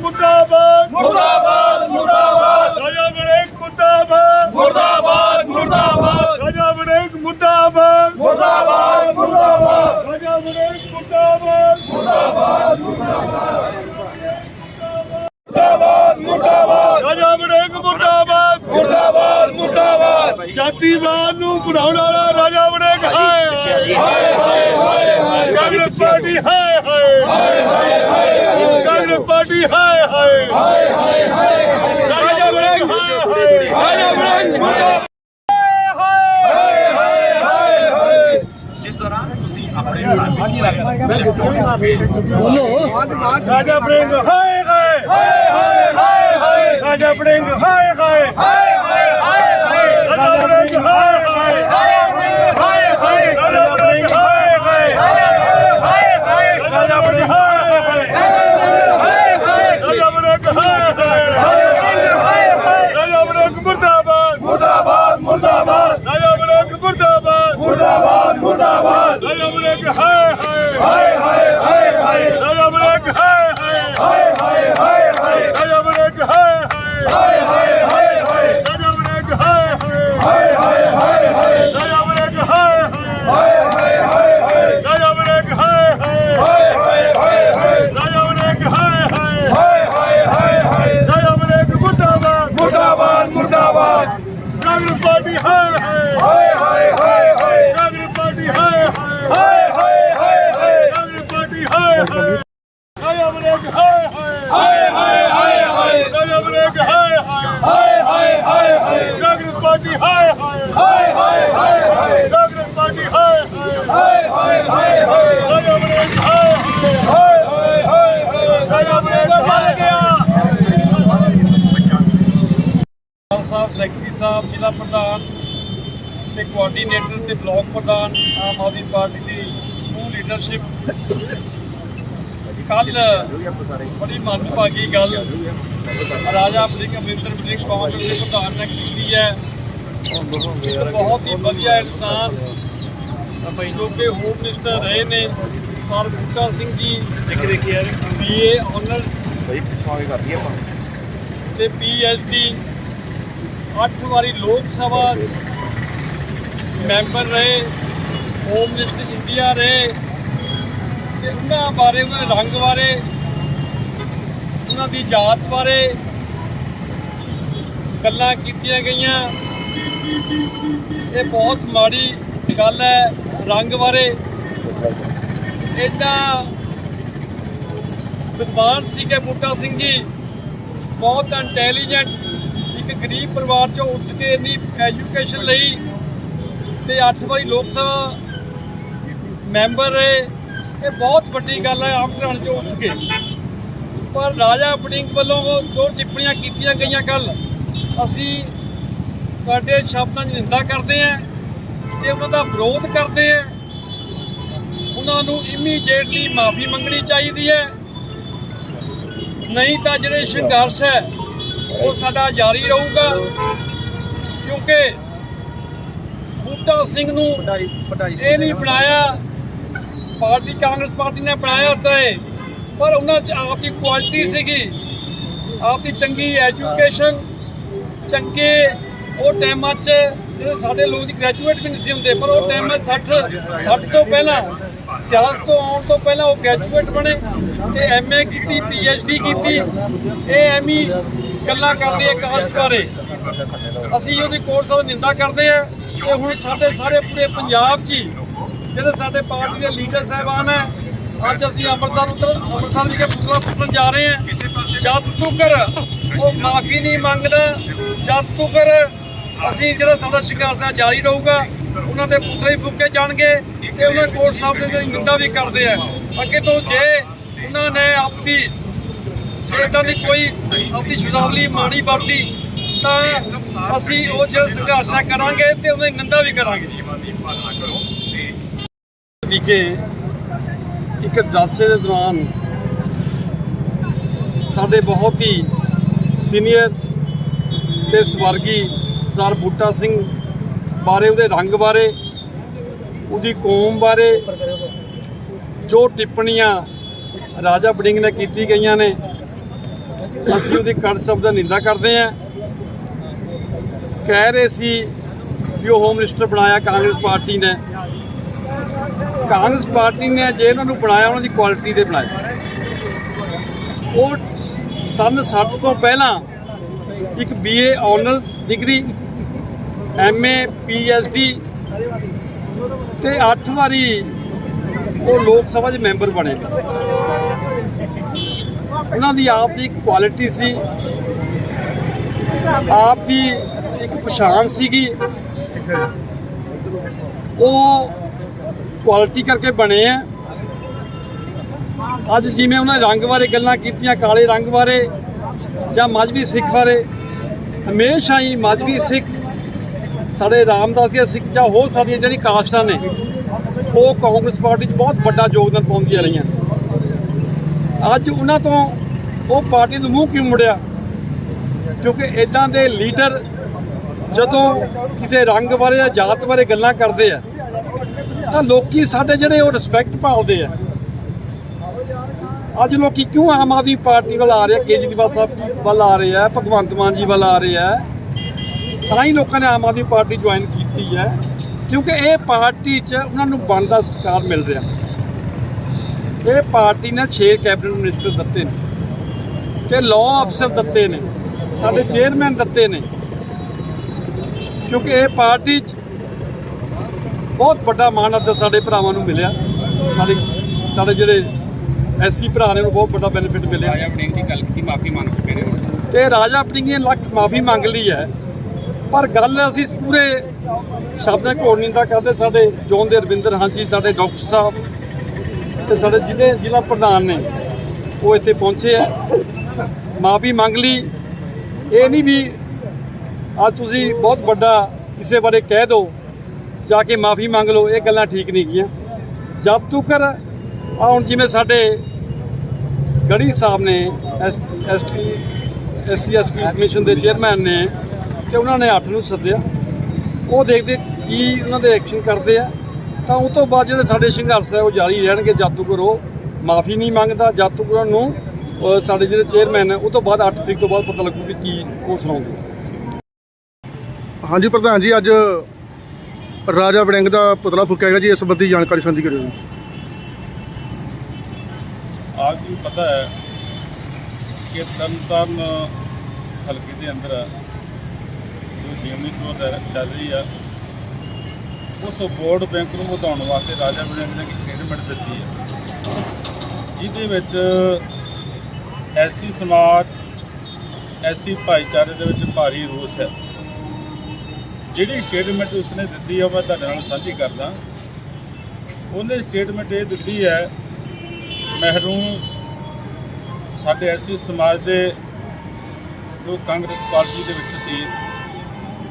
ਮੁਰਦਾਬਾਦ। ਮੁਰਦਾਬਾਦ ਮੁਰਦਾਬਾਦ। ਰਾਜਾ ਵੜਿੰਗ ਮੁਰਦਾਬਾਦ। ਮੁਰਦਾਬਾਦ ਮੁਰਦਾਬਾਦ। ਰਾਜਾ ਵੜਿੰਗ ਮੁਰਦਾਬਾਦ। ਮੁਰਦਾਬਾਦ ਮੁਰਦਾਬਾਦ। ਰਾਜਾ ਵੜਿੰਗ ਮੁਰਦਾਬਾਦ। ਮੁਰਦਾਬਾਦ ਮੁਰਦਾਬਾਦ। ਰਾਜਾ ਵੜਿੰਗ ਮੁਰਦਾਬਾਦ। ਮੁਰਦਾਬਾਦ ਮੁਰਦਾਬਾਦ। ਜਾਤੀਵਾਦ ਨੂੰ ਭੁਲਾਉਣ ਵਾਲਾ ਰਾਜਾ ਵੜਿੰਗ ਹੈ ਹਾਏ ਹਾਏ। ਹਾਏ ਕਾਂਗਰਸ ਪਾਰਟੀ ਹਾਏ ਹਾਏ। ਕਾਂਗਰਸ ਪਾਰਟੀ ਹਾਏ। ਹਾਏ ਰਾਜਾ ਵੜਿੰਗ ਹਾਏ ਰਾਜਾ ਵੜਿੰਗ ਮੁਰਦਾਬਾਦ ਰਾਜਾ ਵੜਿੰਗ ਹਾਏ ਹਾਏ। ਹਾਏ ਹਾਏ ਹਾਏ ਰਾਜਾ ਹਾਏ। ਹਾਏ ਹਾਏ ਹਾਏ ਹਾਏ ਰਾਜਾ ਵੜਿੰਗ ਹਾਏ ਹਾਏ ਹਾਏ ਹਾਏ ਰਾਜਾ ਵੜਿੰਗ ਹਾਏ ਹਾਏ ਹਾਏ ਹਾਏ ਰਾਜਾ ਵੜਿੰਗ ਹਾਏ ਹਾਏ ਰਾਜਾ ਵੜਿੰਗ ਹਾਏ ਹਾਏ ਰਾਜਾ ਵੜਿੰਗ ਮੁਰਦਾਬਾਦ ਮੁਰਦਾਬਾਦ ਮੁਰਦਾਬਾਦ ਰਾਜਾ ਵੜਿੰਗ ਮੁਰਦਾਬਾਦ ਮੁਰਦਾਬਾਦ ਮੁਰਦਾਬਾਦ ਰਾਜਾ ਵੜਿੰਗ ਹਾਏ ਹਾਏ ਹਾਏ ਹਾਏ ਹਾਏ ਹਾਏ ਰਾਜਾ ਵੜਿੰਗ ਹਾਏ ਹਾਏ ਹਾਏ ਹਾਏ ਹਾਏ ਹਾਏ ਰਾਜਾ ਵੜਿੰਗ ਹਾਏ ਹਾਏ ਹਾਏ ਹਾਏ ਹਾਏ ਹਾਏ ਰਾਜਾ ਵੜਿੰਗ ਹਾਏ ਹਾਏ ਹਾਏ ਹਾਏ ਹਾਏ ਹਾਏ ਰਾਜਾ ਵੜਿੰਗ ਹਾਏ ਹਾਏ ਹਾਏ ਹਾਏ ਹਾਏ ਰਾਜਾ ਵੜਿੰਗ ਮੁਰਦਾਬਾਦ ਮੁਰਦਾਬਾਦ ਮੁਰਦਾਬਾਦ ਕਾਂਗਰਸ ਪਾਰਟੀ ਹਾਏ ਹਾਏ ਹਾਏ ਹਾਏ ਹਾਏ ਹਾਏ ਕਾਂਗਰਸ ਪਾਰਟੀ ਹਾਏ ਹਾਏ ਹਾਏ ਹਾਏ ਹਾਏ ਹਾਏ ਕਾਂਗਰਸ ਪਾਰਟੀ ਹਾਏ ਹਾਏ ਰਾਜਾ ਵੜਿੰਗ ਹਾਏ ਹਾਏ ਹਾਏ ਹਾਏ ਹਾਏ ਹਾਏ ਰਾਜਾ ਵੜਿੰਗ ਹਾਏ ਹਾਏ ਹਾਏ ਹਾਏ ਹਾਏ ਕਾਂਗਰਸ ਪਾਰਟੀ ਹਾਏ ਹਾਏ ਹਾਏ ਹਾਏ ਹਾਏ ਹਾਏ ਕਾਂਗਰਸ ਪਾਰਟੀ ਹਾਏ ਹਾਏ ਹਾਏ ਹਾਏ ਹਾਏ ਰਾਜਾ ਵੜਿੰਗ ਹਾਏ ਹਾਏ ਹਾਏ ਹਾਏ ਰਾਜਾ ਵੜਿੰਗ ਹਾਏ ਗਿਆ ਸਾਹਿਬ ਸੈਕਟਰੀ ਸਾਹਿਬ ਜ਼ਿਲ੍ਹਾ ਪ੍ਰਧਾਨ ਤੇ ਕੋਆਰਡੀਨੇਟਰ ਤੇ ਬਲਾਕ ਪ੍ਰਧਾਨ ਆਮ ਆਦਮੀ ਪਾਰਟੀ ਦੀ ਸਮੂਹ ਲੀਡਰਸ਼ਿਪ ਕੱਲ ਬੜੀ ਮੰਦਭਾਗੀ ਗੱਲ। ਰਾਜਾ ਬ੍ਰਿੰਗ ਅਮਰਿੰਦਰ ਬ੍ਰਿੰਗ ਕਾਂਗਰਸ ਦੇ ਪ੍ਰਧਾਨ ਨੇ ਕੀਤੀ ਹੈ। ਬਹੁਤ ਹੀ ਵਧੀਆ ਇਨਸਾਨ। ਜੋ ਕਿ ਹੋਮ ਮਿਨਿਸਟਰ ਰਹੇ ਨੇ ਸਰ ਬੂਟਾ ਸਿੰਘ ਜੀ। ਦੇਖ ਦੇਖੀ ਯਾਰ। ਬੀਏ ਆਨਰਸ ਬਈ ਪਿੱਛੋਂ ਆਗੇ ਕਰਦੀ ਆਪਾਂ। ਤੇ ਪੀਐਚਡੀ 8 ਵਾਰੀ ਲੋਕ ਸਭਾ ਮੈਂਬਰ ਰਹੇ ਹੋਮ ਮਿਨਿਸਟਰ ਇੰਡੀਆ ਰਹੇ। ਤੇ ਉਹਨਾਂ ਬਾਰੇ, ਉਹਨਾਂ ਰੰਗ ਬਾਰੇ, ਉਹਨਾਂ ਦੀ ਜਾਤ ਬਾਰੇ ਗੱਲਾਂ ਕੀਤੀਆਂ ਗਈਆਂ। ਇਹ ਬਹੁਤ ਮਾੜੀ ਗੱਲ ਹੈ, ਰੰਗ ਬਾਰੇ। ਐਡਾ ਵਿਦਵਾਨ ਸੀਗੇ ਬੂਟਾ ਸਿੰਘ ਜੀ। ਬਹੁਤ ਇੰਟੈਲੀਜੈਂਟ ਇੱਕ ਗਰੀਬ ਪਰਿਵਾਰ ਚੋਂ ਉੱਠ ਕੇ ਇੰਨੀ ਐਜੂਕੇਸ਼ਨ ਲਈ ਤੇ 8 ਵਾਰੀ ਲੋਕ ਸਭਾ ਮੈਂਬਰ ਰਹੇ। ਇਹ ਬਹੁਤ ਵੱਡੀ ਗੱਲ ਹੈ ਆਮ ਘਰਾਂ ਚੋਂ ਉੱਠ ਕੇ। ਪਰ ਰਾਜਾ ਬੜਿੰਗ ਵੱਲੋਂ ਜੋ ਟਿੱਪਣੀਆਂ ਕੀਤੀਆਂ ਗਈਆਂ ਕੱਲ ਅਸੀਂ ਤੁਹਾਡੇ ਸ਼ਬਦਾਂ ਦੀ ਨਿੰਦਾ ਕਰਦੇ ਹਾਂ ਤੇ ਉਹਨਾਂ ਦਾ ਵਿਰੋਧ ਕਰਦੇ ਹਾਂ। ਉਹਨਾਂ ਨੂੰ ਇਮੀਡੀਏਟਲੀ ਮਾਫੀ ਮੰਗਣੀ ਚਾਹੀਦੀ ਹੈ। ਨਹੀਂ ਤਾਂ ਜਿਹੜੇ ਸੰਘਰਸ਼ ਹੈ ਉਹ ਸਾਡਾ ਜਾਰੀ ਰਹੂਗਾ। ਕਿਉਂਕਿ ਬੂਟਾ ਸਿੰਘ ਨੂੰ ਇਹ ਨਹੀਂ ਬਣਾਇਆ ਪਾਰਟੀ ਕਾਂਗਰਸ ਪਾਰਟੀ ਨੇ ਬਣਾਇਆ ਤਾਂ ਇਹ ਪਰ ਉਹਨਾਂ 'ਚ ਆਪ ਦੀ ਕੁਆਲਿਟੀ ਸੀਗੀ। ਆਪ ਦੀ ਚੰਗੀ ਐਜੂਕੇਸ਼ਨ ਚੰਗੇ ਉਹ ਟਾਈਮਾਂ 'ਚ ਜਿਹੜੇ ਸਾਡੇ ਲੋਕ ਦੀ ਗ੍ਰੈਜੂਏਟ ਵੀ ਨਹੀਂ ਸੀ ਹੁੰਦੇ, ਪਰ ਉਹ ਟਾਈਮਾਂ 'ਚ 60 60 ਤੋਂ ਪਹਿਲਾਂ, ਸਿਆਸਤ ਤੋਂ ਆਉਣ ਤੋਂ ਪਹਿਲਾਂ ਉਹ ਗ੍ਰੈਜੂਏਟ ਬਣੇ ਤੇ ਐਮਏ ਕੀਤੀ ਪੀਐਚਡੀ ਕੀਤੀ। ਇਹ ਐਵੇਂ ਗੱਲਾਂ ਕਰਦੇ ਆ ਕਾਸਟ ਬਾਰੇ। ਅਸੀਂ ਉਹਦੀ ਕੋਰਸ ਦੀ ਨਿੰਦਾ ਕਰਦੇ ਆ ਤੇ ਹੁਣ ਸਾਡੇ ਸਾਰੇ ਪੂਰੇ ਪੰਜਾਬ 'ਚ ਹੀ ਜਿਹੜੇ ਸਾਡੇ ਪਾਰਟੀ ਦੇ ਲੀਡਰ ਸਾਹਿਬਾਨ ਹੈ, ਅੱਜ ਅਸੀਂ ਅੰਮ੍ਰਿਤਸਰ ਉਤਰ ਅੰਮ੍ਰਿਤਸਰ ਜੀ ਪੁਤਲਾ ਪੁੱਟਣ ਜਾ ਰਹੇ ਹਾਂ। ਜਦ ਤੂੰ ਕਰ ਉਹ ਮਾਫੀ ਨਹੀਂ ਮੰਗਦਾ, ਜਦ ਤੂੰ ਕਰ ਅਸੀਂ ਜਿਹੜਾ ਸਾਡਾ ਸੰਘਰਸ਼ ਜਾਰੀ ਰਹੂਗਾ, ਉਹਨਾਂ ਦੇ ਪੁਤਲੇ ਵੀ ਫੂਕੇ ਜਾਣਗੇ ਤੇ ਉਹਨਾਂ ਕੋਰਟ ਸਾਹਿਬ ਦੇ ਨਿੰਦਾ ਵੀ ਕਰਦੇ ਆ। ਅੱਗੇ ਤੋਂ ਜੇ ਉਹਨਾਂ ਨੇ ਆਪਦੀ ਇਦਾਂ ਦੀ ਕੋਈ ਆਪਣੀ ਸ਼ਬਦਾਵਲੀ ਮਾੜੀ ਵਰਤੀ, ਤਾਂ ਅਸੀਂ ਉਹ ਜਿਹੜਾ ਸੰਘਰਸ਼ ਕਰਾਂਗੇ ਤੇ ਉਹਦੀ ਨਿੰਦਾ ਵੀ ਕਰਾਂਗੇ। ਵਿਖੇ ਇੱਕ ਜਲਸੇ ਦੇ ਦੌਰਾਨ ਸਾਡੇ ਬਹੁਤ ਹੀ ਸੀਨੀਅਰ ਤੇ ਸਵਰਗੀ ਸਰ ਬੂਟਾ ਸਿੰਘ ਬਾਰੇ, ਉਹਦੇ ਰੰਗ ਬਾਰੇ, ਉਹਦੀ ਕੌਮ ਬਾਰੇ ਜੋ ਟਿੱਪਣੀਆਂ ਰਾਜਾ ਬੜਿੰਗ ਨੇ ਕੀਤੀ ਗਈਆਂ ਨੇ, ਅਸੀਂ ਉਹਦੀ ਕਰ ਸ਼ਬਦ ਦਾ ਨਿੰਦਾ ਕਰਦੇ ਹਾਂ। ਕਹਿ ਰਹੇ ਸੀ ਵੀ ਉਹ ਹੋਮ ਮਿਨਿਸਟਰ ਬਣਾਇਆ ਕਾਂਗਰਸ ਪਾਰਟੀ ਨੇ। ਕਾਂਗਰਸ ਪਾਰਟੀ ਨੇ ਜੇ ਉਹਨਾਂ ਨੂੰ ਬਣਾਇਆ, ਉਹਨਾਂ ਦੀ ਕੁਆਲਿਟੀ ਦੇ ਬਣਾਇਆ ਉਹ ਸਨ 60 ਤੋਂ ਪਹਿਲਾਂ ਇੱਕ BA honours degree MA PhD ਤੇ 8 ਵਾਰੀ ਉਹ ਲੋਕ ਸਭਾ ਦੇ ਮੈਂਬਰ ਬਣੇ। ਉਹਨਾਂ ਦੀ ਆਪ ਦੀ ਇੱਕ ਕੁਆਲਿਟੀ ਸੀ। ਆਪ ਦੀ ਇੱਕ ਪਛਾਣ ਸੀਗੀ। ਉਹ ਕੁਆਲਿਟੀ ਕਰਕੇ ਬਣੇ ਆ। ਅੱਜ ਜਿਵੇਂ ਉਹਨਾਂ ਰੰਗ ਬਾਰੇ ਗੱਲਾਂ ਕੀਤੀਆਂ, ਕਾਲੇ ਰੰਗ ਬਾਰੇ ਜਾਂ ਮਜਬੀ ਸਿੱਖ ਬਾਰੇ, ਹਮੇਸ਼ਾ ਹੀ ਮਜਬੀ ਸਿੱਖ ਸਾਡੇ ਰਾਮਦਾਸ ਰਾਮਦਾਸੀਆ ਸਿੱਖ ਜਾਂ ਹੋਰ ਸਾਡੀਆਂ ਜਿਹੜੀ ਕਾਸਟਾਂ ਨੇ, ਉਹ ਕਾਂਗਰਸ ਪਾਰਟੀ 'ਚ ਬਹੁਤ ਵੱਡਾ ਯੋਗਦਾਨ ਪਾਉਂਦੀਆਂ ਰਹੀਆਂ। ਅੱਜ ਉਹਨਾਂ ਤੋਂ ਉਹ ਪਾਰਟੀ ਨੂੰ ਮੂੰਹ ਕਿਉਂ ਮੁੜਿਆ? ਕਿਉਂਕਿ ਇਦਾਂ ਦੇ ਲੀਡਰ ਜਦੋਂ ਕਿਸੇ ਰੰਗ ਬਾਰੇ ਜਾਂ ਜਾਤ ਬਾਰੇ ਗੱਲਾਂ ਕਰਦੇ ਆ ਤਾਂ ਲੋਕੀ ਸਾਡੇ ਜਿਹੜੇ ਉਹ ਰਿਸਪੈਕਟ ਪਾਉਂਦੇ ਆ। ਅੱਜ ਲੋਕੀ ਕਿਉਂ ਆਮ ਆਦਮੀ ਪਾਰਟੀ ਵੱਲ ਆ ਰਹੇ ਆ? ਕੇਜਰੀਵਾਲ ਸਾਹਿਬ ਵੱਲ ਆ ਰਹੇ ਆ, ਭਗਵੰਤ ਮਾਨ ਜੀ ਵੱਲ ਆ ਰਹੇ ਆ। ਤਾਂ ਹੀ ਲੋਕਾਂ ਨੇ ਆਮ ਆਦਮੀ ਪਾਰਟੀ ਜੁਆਇਨ ਕੀਤੀ ਹੈ, ਕਿਉਂਕਿ ਇਹ ਪਾਰਟੀ 'ਚ ਉਹਨਾਂ ਨੂੰ ਬਣਦਾ ਸਤਿਕਾਰ ਮਿਲ ਰਿਹਾ। ਇਹ ਪਾਰਟੀ ਨੇ 6 ਕੈਬਨਿਟ ਮਿਨਿਸਟਰ ਦਿੱਤੇ ਨੇ ਤੇ ਲਾਅ ਅਫਸਰ ਦਿੱਤੇ ਨੇ, ਸਾਡੇ ਚੇਅਰਮੈਨ ਦਿੱਤੇ ਨੇ। ਕਿਉਂਕਿ ਇਹ ਪਾਰਟੀ 'ਚ ਬਹੁਤ ਵੱਡਾ ਮਾਣ ਅੱਦਰ ਸਾਡੇ ਭਰਾਵਾਂ ਨੂੰ ਮਿਲਿਆ। ਸਾਡੇ ਸਾਡੇ ਜਿਹੜੇ ਐਸਸੀ ਭਰਾ ਨੇ ਉਹਨੂੰ ਬਹੁਤ ਵੱਡਾ ਬੈਨੀਫਿਟ ਮਿਲਿਆ। ਰਾਜਾ ਵੜਿੰਗ ਦੀ ਗੱਲ ਕੀਤੀ ਮਾਫੀ ਮੰਗ ਚੁੱਕੇ ਨੇ ਤੇ ਰਾਜਾ ਵੜਿੰਗ ਨੇ ਲੱਖ ਮਾਫੀ ਮੰਗ ਲਈ ਹੈ। ਪਰ ਗੱਲ ਅਸੀਂ ਪੂਰੇ ਸ਼ਬਦਾਂ ਕੋਲ ਨਿੰਦਾ ਕਰਦੇ। ਸਾਡੇ ਜੋਨ ਦੇ ਰਵਿੰਦਰ ਹਾਂਜੀ ਸਾਡੇ ਡਾਕਟਰ ਸਾਹਿਬ ਤੇ ਸਾਡੇ ਜ਼ਿਲ੍ਹੇ ਜ਼ਿਲ੍ਹਾ ਪ੍ਰਧਾਨ ਨੇ ਉਹ ਇੱਥੇ ਪਹੁੰਚੇ ਆ ਮਾਫੀ ਮੰਗ ਲਈ। ਇਹ ਨਹੀਂ ਵੀ ਅੱਜ ਤੁਸੀਂ ਬਹੁਤ ਵੱਡਾ ਕਿਸੇ ਬਾਰੇ ਕਹਿ ਦਿਓ। ਜਾ ਕੇ ਮਾਫੀ ਮੰਗ ਲਓ, ਇਹ ਗੱਲਾਂ ਠੀਕ ਨਹੀਂ ਗੀਆਂ। ਜਦ ਤੱਕ ਆ ਹੁਣ ਜਿਵੇਂ ਸਾਡੇ ਗੜੀ ਸਾਹਿਬ ਨੇ ਐਸਟੀ ਐਸਸੀ ਐਸਟੀ ਕਮਿਸ਼ਨ ਦੇ ਚੇਅਰਮੈਨ ਨੇ ਤੇ ਉਹਨਾਂ ਨੇ 8 ਨੂੰ ਸੱਦਿਆ। ਉਹ ਦੇਖਦੇ ਕੀ ਉਹਨਾਂ ਦੇ ਐਕਸ਼ਨ ਕਰਦੇ ਆ। ਤਾਂ ਉਸ ਤੋਂ ਬਾਅਦ ਜਿਹੜੇ ਸਾਡੇ ਸੰਘਰਸ਼ ਹੈ ਉਹ ਜਾਰੀ ਰਹਿਣਗੇ ਜਦ ਤੱਕ ਉਹ ਮਾਫੀ ਨਹੀਂ ਮੰਗਦਾ, ਜਦ ਤੱਕ ਉਹਨਾਂ ਨੂੰ ਸਾਡੇ ਜਿਹੜੇ ਚੇਅਰਮੈਨ ਹੈ ਉਹ ਤੋਂ ਬਾਅਦ 8 ਤਰੀਕ ਤੋਂ ਬਾਅਦ ਪਤਾ ਲੱਗੂ ਵੀ ਕੀ ਉਹ ਸੁਣਾਉਂਦੇ ਹਾਂਜੀ, ਪ੍ਰਧਾਨ ਜੀ, ਅੱਜ ਰਾਜਾ ਵੜਿੰਗ ਦਾ ਪੁਤਲਾ ਫੂਕਿਆ ਗਿਆ ਜੀ, ਇਸ ਸੰਬੰਧੀ ਜਾਣਕਾਰੀ ਸਾਂਝੀ ਕਰਿਓ ਜੀ। ਆਪ ਜੀ ਨੂੰ ਪਤਾ ਹੈ ਕਿ ਤਰਨਤਾਰਨ ਹਲਕੇ ਦੇ ਅੰਦਰ ਜੋ ਜੀਵਨੀ ਚੋਣ ਚੱਲ ਰਹੀ ਆ, ਉਸ ਵੋਟ ਬੈਂਕ ਨੂੰ ਵਧਾਉਣ ਵਾਸਤੇ ਰਾਜਾ ਵੜਿੰਗ ਨੇ ਇੱਕ ਸਟੇਟਮੈਂਟ ਦਿੱਤੀ ਹੈ, ਜਿਹਦੇ ਵਿੱਚ ਐਸੀ ਸਮਾਜ, ਐਸੀ ਭਾਈਚਾਰੇ ਦੇ ਵਿੱਚ ਭਾਰੀ ਰੋਸ ਹੈ। ਜਿਹੜੀ ਸਟੇਟਮੈਂਟ ਉਸਨੇ ਦਿੱਤੀ ਹੈ ਮੈਂ ਤੁਹਾਡੇ ਨਾਲ ਸਾਂਝੀ ਕਰਦਾ। ਉਹਨੇ ਸਟੇਟਮੈਂਟ ਇਹ ਦਿੱਤੀ ਹੈ ਮਹਿਰੂਮ ਸਾਡੇ ਐਸੀ ਸਮਾਜ ਦੇ ਜੋ ਕਾਂਗਰਸ ਪਾਰਟੀ ਦੇ ਵਿੱਚ ਸੀ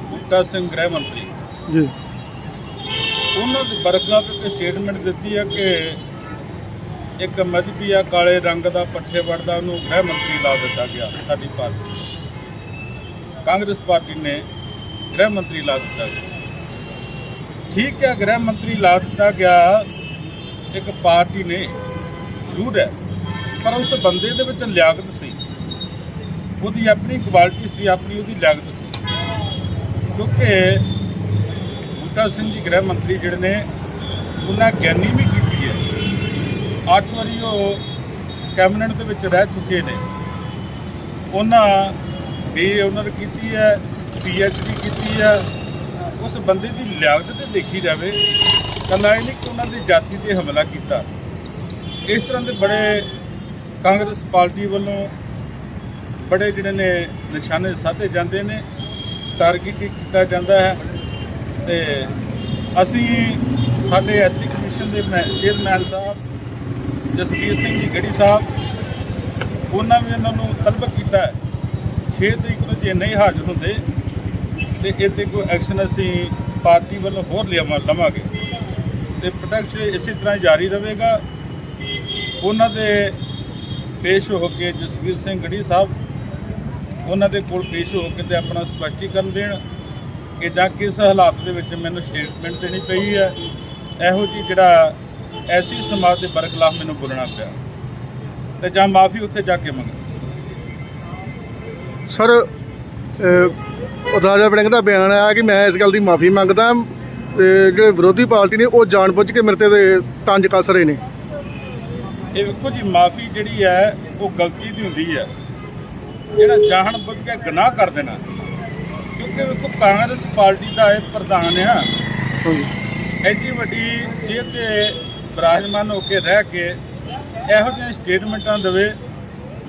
ਬੂਟਾ ਸਿੰਘ ਗ੍ਰਹਿ ਮੰਤਰੀ। ਜੀ। ਉਹਨਾਂ ਦੀ ਬਰਖਲਾਫ ਇੱਕ ਸਟੇਟਮੈਂਟ ਦਿੱਤੀ ਹੈ ਕਿ ਇੱਕ ਮਜਬੀ ਆ ਕਾਲੇ ਰੰਗ ਦਾ ਪੱਠੇ ਵੜਦਾ ਉਹਨੂੰ ਗ੍ਰਹਿ ਮੰਤਰੀ ਲਾ ਦਿੱਤਾ ਗਿਆ ਸਾਡੀ ਪਾਰਟੀ ਕਾਂਗਰਸ ਪਾਰਟੀ ਨੇ ਗ੍ਰਹਿ ਮੰਤਰੀ ਲਾ ਦਿੱਤਾ ਗਿਆ। ਠੀਕ ਹੈ, ਗ੍ਰਹਿ ਮੰਤਰੀ ਲਾ ਦਿੱਤਾ ਗਿਆ। ਇੱਕ ਪਾਰਟੀ ਨੇ, ਜ਼ਰੂਰ ਹੈ, ਪਰ ਉਸ ਬੰਦੇ ਦੇ ਵਿੱਚ ਲਿਆਕਤ ਸੀ। ਉਹਦੀ ਆਪਣੀ ਕੁਆਲਿਟੀ ਸੀ, ਆਪਣੀ ਉਹਦੀ ਲਿਆਕਤ ਸੀ। ਕਿਉਂਕਿ ਬੂਟਾ ਸਿੰਘ ਜੀ ਗ੍ਰਹਿ ਮੰਤਰੀ ਜਿਹੜੇ ਨੇ, ਉਹਨਾਂ ਗਿਆਨੀ ਵੀ ਕੀਤੀ ਹੈ। ਅੱਠ ਵਾਰੀ ਉਹ ਕੈਬਨਿਟ ਦੇ ਵਿੱਚ ਰਹਿ ਚੁੱਕੇ ਨੇ। ਉਹਨਾਂ ਵੀ ਉਹਨਾਂ ਨੇ ਕੀਤੀ ਹੈ ਡੀ ਕੀਤੀ ਹੈ ਉਸ ਬੰਦੇ ਦੀ ਲਿਆਕਤ ਤੇ ਦੇਖੀ ਜਾਵੇ ਕੱਲਾ ਇਹ ਨਹੀਂ ਕਿ ਉਹਨਾਂ ਦੀ ਜਾਤੀ ਤੇ ਹਮਲਾ ਕੀਤਾ। ਇਸ ਤਰ੍ਹਾਂ ਦੇ ਬੜੇ ਕਾਂਗਰਸ ਪਾਰਟੀ ਵੱਲੋਂ ਬੜੇ ਜਿਹੜੇ ਨੇ ਨਿਸ਼ਾਨੇ ਸਾਧੇ ਜਾਂਦੇ ਨੇ ਟਾਰਗੇਟ ਕੀਤਾ ਜਾਂਦਾ ਹੈ ਤੇ ਅਸੀਂ ਸਾਡੇ ਐਸਸੀ ਕਮਿਸ਼ਨ ਦੇ ਮੈਂ- ਚੇਅਰਮੈਨ ਸਾਹਿਬ ਜਸਵੀਰ ਸਿੰਘ ਜੀ ਗੜੀ ਸਾਹਿਬ, ਉਹਨਾਂ ਵੀ ਉਹਨਾਂ ਨੂੰ ਤਲਬ ਕੀਤਾ ਹੈ। 6 ਤਰੀਕ ਨੂੰ ਜੇ ਨਹੀਂ ਹਾਜ਼ਰ ਹੁੰਦੇ ਤੇ ਇਹ ਤੇ ਕੋਈ ਐਕਸ਼ਨ ਅਸੀਂ ਪਾਰਟੀ ਵੱਲੋਂ ਹੋਰ ਲਿਆਵਾਂ ਲਵਾਂਗੇ। ਤੇ ਪ੍ਰੋਟੈਕਸ਼ਨ ਇਸੇ ਤਰ੍ਹਾਂ ਜਾਰੀ ਰਹੇਗਾ। ਉਹਨਾਂ ਦੇ ਪੇਸ਼ ਹੋ ਕੇ ਜਸਵੀਰ ਸਿੰਘ ਗੜੀ ਸਾਹਿਬ, ਉਹਨਾਂ ਦੇ ਕੋਲ ਪੇਸ਼ ਹੋ ਕੇ ਤੇ ਆਪਣਾ ਸਪਸ਼ਟੀਕਰਨ ਦੇਣ। ਕਿ ਜਾਂ ਕਿਸ ਹਾਲਾਤ ਦੇ ਵਿੱਚ ਮੈਨੂੰ ਸਟੇਟਮੈਂਟ ਦੇਣੀ ਪਈ ਹੈ। ਇਹੋ ਜੀ ਜਿਹੜਾ ਐਸੀ ਸਮਾਜ ਦੇ ਬਰਖਲਾਫ ਮੈਨੂੰ ਬੋਲਣਾ ਪਿਆ। ਤੇ ਜਾਂ ਮਾਫੀ ਉੱਥੇ ਜਾ ਕੇ ਮੰਗ ਸਰ ਰਾਜਾ ਵੜਿੰਗ ਦਾ ਬਿਆਨ ਆਇਆ ਕਿ ਮੈਂ ਇਸ ਗੱਲ ਦੀ ਮਾਫੀ ਮੰਗਦਾ ਜਿਹੜੇ ਵਿਰੋਧੀ ਪਾਰਟੀ ਨੇ ਉਹ ਜਾਣਬੁੱਝ ਕੇ ਮੇਰੇ ਤੇ ਤੰਜ ਕੱਸ ਰਹੇ ਨੇ। ਇਹ ਵੇਖੋ ਜੀ ਮਾਫੀ ਜਿਹੜੀ ਹੈ ਉਹ ਗਲਤੀ ਦੀ ਹੁੰਦੀ ਹੈ। ਜਿਹੜਾ ਜਾਣ ਬੁੱਝ ਕੇ ਗੁਨਾਹ ਕਰ ਦੇਣਾ ਕਿਉਂਕਿ ਵੇਖੋ ਕਾਂਗਰਸ ਪਾਰਟੀ ਦਾ ਇਹ ਪ੍ਰਧਾਨ ਆ। ਹਾਂਜੀ। ਐਡੀ ਵੱਡੀ ਜੇਲ੍ਹ ਤੇ ਬਰਾਜਮਾਨ ਹੋ ਕੇ ਰਹਿ ਕੇ ਇਹੋ ਜਿਹੇ ਸਟੇਟਮੈਂਟਾਂ ਦੇਵੇ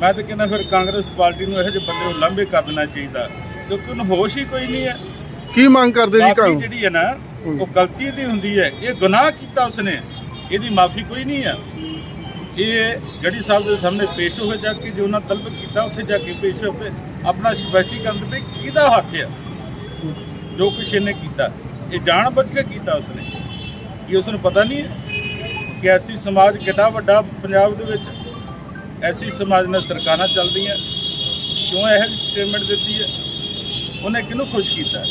ਮੈਂ ਤਾਂ ਕਹਿੰਦਾ ਫਿਰ ਕਾਂਗਰਸ ਪਾਰਟੀ ਨੂੰ ਇਹੋ ਜਿਹੇ ਬੰਦੇ ਨੂੰ ਲੰਬੇ ਕਰ ਦੇਣਾ ਚਾਹੀਦਾ ਕਿਉਂਕਿ ਉਹਨੂੰ ਹੋਸ਼ ਹੀ ਕੋਈ ਨਹੀਂ ਹੈ। ਕੀ ਮੰਗ ਕਰਦੇ ਜੀ ਮਾਫੀ ਕਾਂ ਜਿਹੜੀ ਹੈ ਨਾ ਉਹ ਗਲਤੀ ਦੀ ਹੁੰਦੀ ਹੈ। ਇਹ ਗੁਨਾਹ ਕੀਤਾ ਉਸਨੇ ਇਹਦੀ ਮਾਫੀ ਕੋਈ ਨਹੀਂ ਹੈ। ਇਹ ਜੜੀ ਸਾਹਿਬ ਦੇ ਸਾਹਮਣੇ ਪੇਸ਼ ਹੋ ਜਾ ਕੇ ਜੋ ਉਹਨਾਂ ਤਲਬ ਕੀਤਾ ਉੱਥੇ ਜਾ ਕੇ ਪੇਸ਼ ਹੋ ਕੇ ਆਪਣਾ ਸਪਸ਼ਟੀਕਰਨ ਦੇ ਕਿਹਦਾ ਹੱਥ ਹੈ? ਜੋ ਕੁਛ ਇਹਨੇ ਕੀਤਾ ਇਹ ਜਾਣ ਬੁੱਝ ਕੇ ਕੀਤਾ ਉਸਨੇ। ਇਹ ਉਸਨੂੰ ਪਤਾ ਨਹੀਂ ਹੈ ਕਿ ਐਸੀ ਸਮਾਜ ਕਿੱਡਾ ਵੱਡਾ ਪੰਜਾਬ ਦੇ ਵਿੱਚ ਐਸੀ ਸਮਾਜ ਨਾਲ ਸਰਕਾਰਾਂ ਚੱਲਦੀਆਂ, ਕਿਉਂ ਇਹੋ ਜਿਹੀ ਸਟੇਟਮੈਂਟ ਦਿੱਤੀ ਹੈ? ਉਹਨੇ ਕਿਹਨੂੰ ਖੁਸ਼ ਕੀਤਾ?